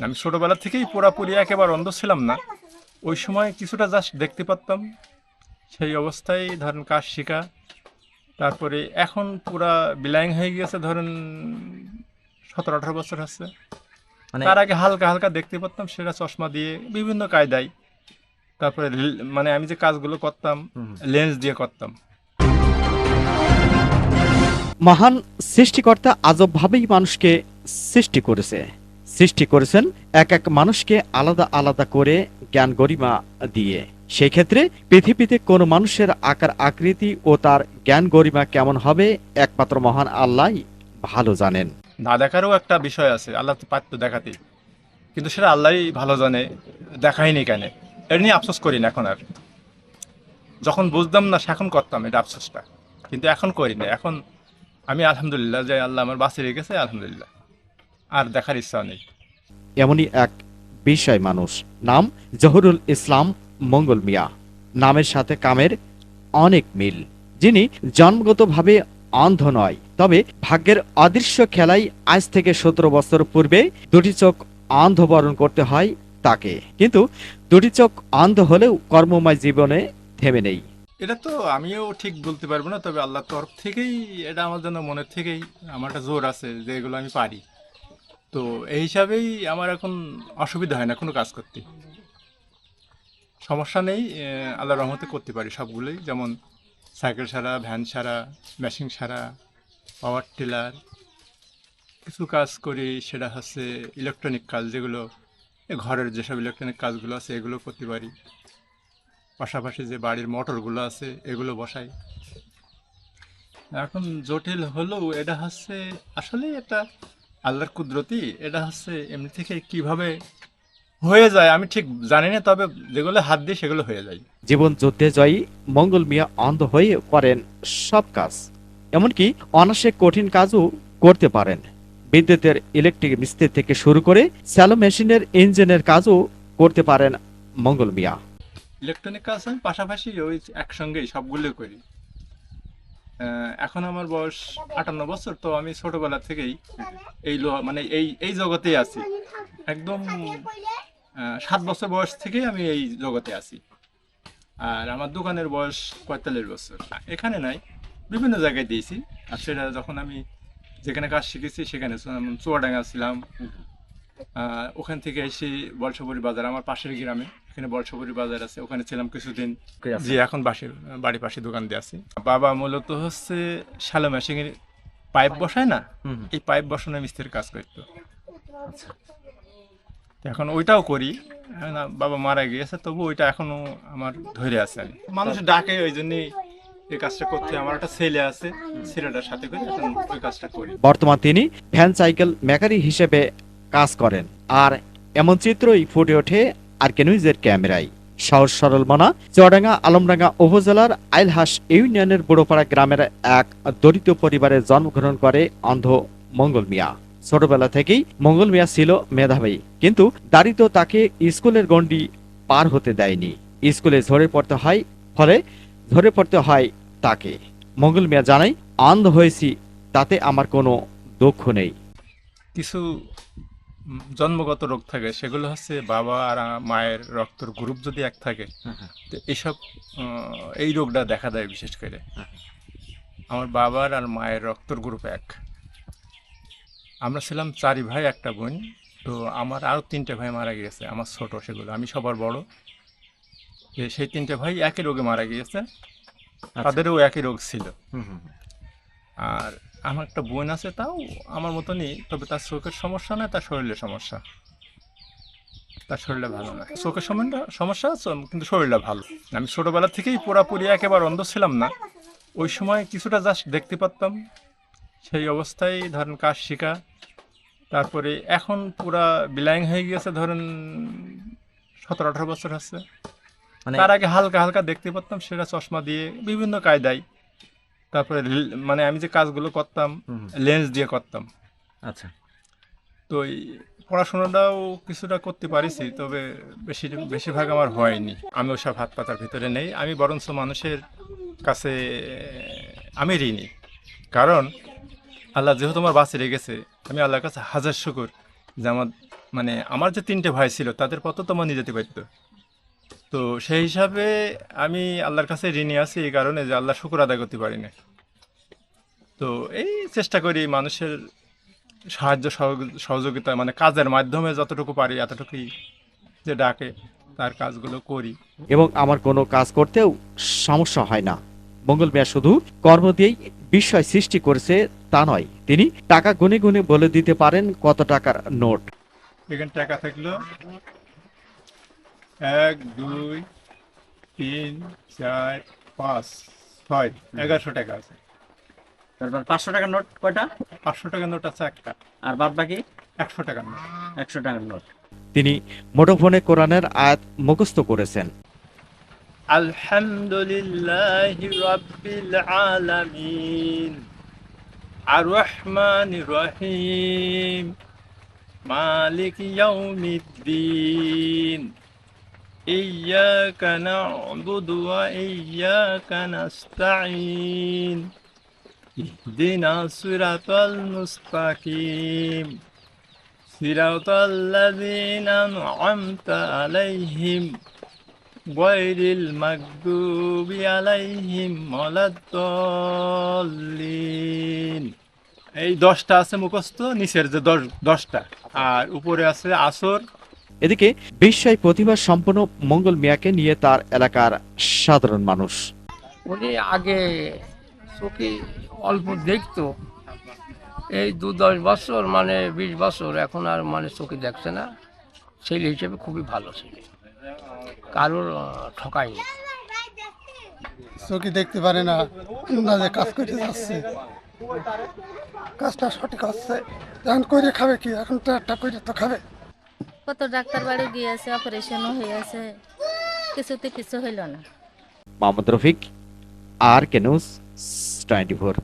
আমি ছোটবেলা থেকেই পুরাপুরি একেবারে অন্ধ ছিলাম না। ওই সময় কিছুটা জাস্ট দেখতে পারতাম। সেই অবস্থায় ধরেন কাজ শেখা তারপরে এখন পুরা বিলাইং হয়ে গিয়েছে ধরেন সতেরো আঠারো বছর হচ্ছে মানে তার আগে হালকা হালকা দেখতে পারতাম সেটা চশমা দিয়ে বিভিন্ন কায়দায়। তারপরে মানে আমি যে কাজগুলো করতাম লেন্স দিয়ে করতাম। মহান সৃষ্টিকর্তা আজবভাবেই মানুষকে সৃষ্টি করেছে। সৃষ্টি করেছেন এক এক মানুষকে আলাদা আলাদা করে জ্ঞান গরিমা দিয়ে। সেই ক্ষেত্রে পৃথিবীতে কোন মানুষের আকার আকৃতি ও তার জ্ঞান গরিমা কেমন হবে, একমাত্র মহান আল্লাহ ভালো জানেন। না দেখারও একটা বিষয় আছে, আল্লাহ তো পারতো দেখাতে। কিন্তু সেটা আল্লাহই ভালো জানে দেখাইনি কেন? এটা নিয়ে আফসোস করি না এখন আর। যখন বুঝতাম না, সেখন করতাম এটা আফসোসটা। কিন্তু এখন করি না। এখন আমি আলহামদুলিল্লাহ যে আল্লাহ আমার বাঁচিয়ে রেখেছে, আলহামদুলিল্লাহ। আর দেখার ইচ্ছা নেই। এমনই এক বিষয় মানুষ নাম জহুরুল ইসলাম মঙ্গল মিয়া। নামের সাথে কামের অনেক মিল। যিনি জন্মগতভাবে অন্ধ নয় তবে ভাগ্যের অদৃশ্য খেলায় আজ থেকে সতেরো বছর পূর্বে দুটি চোখ অন্ধ বরণ করতে হয় তাকে। কিন্তু দুটি চোখ অন্ধ হলেও কর্মময় জীবনে থেমে নেই। এটা তো আমিও ঠিক বলতে পারব না তবে আল্লাহ তরফ থেকেই এটা আমার জন্য মনের থেকেই আমার একটা জোর আছে যে এগুলো আমি পারি। তো এই হিসাবেই আমার এখন অসুবিধা হয় না কোনো কাজ করতে। সমস্যা নেই আহ, আল্লাহর রহমতে করতে পারি সবগুলোই। যেমন সাইকেল সারা ভ্যান সারা মেশিন সারা পাওয়ার টিলার কিছু কাজ করি সেটা হচ্ছে ইলেকট্রনিক কাজ যেগুলো ঘরের যেসব ইলেকট্রনিক কাজগুলো আছে এগুলো করতে পারি। পাশাপাশি যে বাড়ির মোটরগুলো আছে এগুলো বসাই। এখন জটিল হলেও এটা হচ্ছে আসলে এটা আল্লাহর কুদরতি এটা হচ্ছে এমনি থেকে কীভাবে হয়ে যায় আমি ঠিক জানি না তবে যেগুলো হাত দিয়ে সেগুলো হয়ে যায়। জীবন যুদ্ধে জয়ী মঙ্গল মিয়া অন্ধ হয়ে করেন সব কাজ। এমনকি অনাসে কঠিন কাজও করতে পারেন। বিদ্যুতের ইলেকট্রিক মিস্ত্রি থেকে শুরু করে স্যালো মেশিনের ইঞ্জিনের কাজও করতে পারেন মঙ্গল মিয়া। ইলেকট্রনিক কাজ আমি পাশাপাশি ওই একসঙ্গেই সবগুলো করি। এখন আমার বয়স আটান্ন বছর, তো আমি ছোটবেলা থেকেই এই মানে এই এই জগতেই আছি। একদম সাত বছর বয়স থেকেই আমি এই জগতে আছি। আর আমার দোকানের বয়স পঁয়তাল্লিশ বছর। এখানে নাই, বিভিন্ন জায়গায় দিয়েছি। আর সেটা যখন আমি যেখানে কাজ শিখেছি, সেখানে চুয়াডাঙ্গা ছিলাম। ওখান থেকে এসে বলসপুরি বাজার আমার পাশের গ্রামে এখানে বলসপুরি বাজার আছে ওখানে ছিলাম কিছুদিন? জি এখন বাসের বাড়ির পাশে দোকান দিয়ে আছি। বাবা মূলত হচ্ছে শ্যালো মেশিনের পাইপ বসায় না। এই পাইপ বসানো মিস্ত্রির কাজ করতো। এখন ওইটাও করি। বাবা মারা গিয়েছে তবু ওইটা এখনও আমার ধরে আছে আমি। মানুষ ডাকে ওই জন্যই এই কাজটা করতে। আমার একটা ছেলে আছে ছেলেটার সাথে করে এখন ওই কাজটা করি। বর্তমান তিনি ভ্যান সাইকেল মেকারি হিসেবে কাজ করেন। আর এমন চিত্রই ফুটে ওঠে আর নিউজের ক্যামেরায়। সহজ সরল মনা চুয়াডাঙ্গা, আলমডাঙ্গা উপজেলার আইলহাস ইউনিয়নের বুড়োপাড়া গ্রামের এক দরিদ্র পরিবারে জন্মগ্রহণ করে অন্ধ মঙ্গল মিয়া। ছোটবেলা থেকেই মঙ্গল মিয়া ছিল মেধাবী, কিন্তু দারিদ্র তাকে স্কুলের গণ্ডি পার হতে দেয়নি। স্কুলে ঝরে পড়তে হয়, ফলে ঝরে পড়তে হয় তাকে। মঙ্গল মিয়া জানাই অন্ধ হয়েছি, তাতে আমার কোনো দুঃখ নেই। কিছু জন্মগত রোগ থাকে সেগুলো হচ্ছে বাবা আর মায়ের রক্তর গ্রুপ যদি এক থাকে হ্যাঁ, হ্যাঁ। তো এইসব এই রোগটা দেখা দেয় বিশেষ করে হ্যাঁ। আমার বাবার আর মায়ের রক্তর গ্রুপ এক আমরা ছিলাম চারি ভাই একটা বোন তো আমার আরও তিনটে ভাই মারা গিয়েছে আমার ছোট সেগুলো আমি সবার বড় যে সেই তিনটে ভাই একই রোগে মারা গিয়েছে তাদেরও একই রোগ ছিল হুম, হুম, হুম। আর আমার একটা বোন আছে তাও আমার মতনই তবে তার চোখের সমস্যা না তার শরীরের সমস্যা। তার শরীরটা ভালো না। চোখের সমস্যা সমস্যা আছে কিন্তু শরীরটা ভালো। আমি ছোটোবেলা থেকেই পুরাপুরি একেবারে অন্ধ ছিলাম না। ওই সময় কিছুটা জাস্ট দেখতে পারতাম। সেই অবস্থায় ধরেন কাজ শেখা তারপরে এখন পুরা বিলাইং হয়ে গিয়েছে ধরেন সতেরো আঠারো বছর আছে। মানে তার আগে হালকা হালকা দেখতে পারতাম সেটা চশমা দিয়ে বিভিন্ন কায়দায়। তারপরে মানে আমি যে কাজগুলো করতাম। লেন্স দিয়ে করতাম। আচ্ছা। তো এই পড়াশোনাটাও কিছুটা করতে পারিছি তবে বেশি বেশিরভাগ আমার হয়নি। আমি ওসব হাত পাতার ভিতরে নেই। আমি বরঞ্চ মানুষের কাছে আমি ঋণী কারণ আল্লাহ যেহেতু আমার বাঁচিয়ে রেখেছে আমি আল্লাহর কাছে হাজার শুকুর যে আমার মানে আমার যে তিনটে ভাই ছিল তাদের পথ তো আমার নিয়ে যেতে পারতো তো সেই হিসাবে আমি আল্লাহর কাছে ঋণী আছি এই কারণে যে আল্লাহ শুকুর আদায় করতে পারি না তো এই চেষ্টা করি মানুষের সাহায্য সহযোগ- সহযোগিতা মানে কাজের মাধ্যমে যতটুকু পারি এতটুকুই যে ডাকে তার কাজগুলো করি। এবং আমার কোনো কাজ করতেও সমস্যা হয় না। মঙ্গল মিয়া শুধু কর্ম দিয়েই বিস্ময় সৃষ্টি করেছে তা নয় তিনি টাকা গুনে গুনে বলে দিতে পারেন কত টাকার নোট। এখানে টাকা থাকল এক দুই তিন চার পাঁচ ছয়। এগারোশো টাকা আছে। তারপর পাঁচশো টাকার নোট কয়টা? পাঁচশো টাকার নোট আছে একটা। আর বাদ বাকি? একশো টাকার নোট। একশো টাকার নোট। তিনি মুঠোফোনে কোরআনের আয়াত মুখস্থ করেছেন। আলহামদুলিল্লাহ রাব্বিল আলামিন। আর রহমান রহিম। মালিক ইয়াউমিদ্দিন। إياك نعبد وإياك نستعين اهدنا الصراط المستقيم صراط الذين أنعمت عليهم غير المغضوب عليهم ولا الضالين এই দশটা আছে মুখস্থ নিচের যে দশ দশটা আর উপরে আছে আসর এদিকে বিস্ময় প্রতিভা সম্পন্ন মঙ্গল মিয়াকে নিয়ে তার এলাকার সাধারণ মানুষ। উনি আগে চোখে অল্প দেখতো। এই দু দশ বছর মানে বিশ বছর এখন আর মানে চোখে দেখছে না। ছেলে হিসেবে খুবই ভালো ছেলে। কারোর ঠকায়নি চোখে দেখতে পারে না আন্দাজে কাজ করে যাচ্ছে। কাজটা সঠিক হচ্ছে। এখন করে খাবে কি? এখন তো একটা করে তো খাবে। কত ডাক্তার বাড়ি গিয়েছে অপারেশনও হয়েছে, কিছুতে কিছু হইল না। Mohammad Rafiq, R K twenty four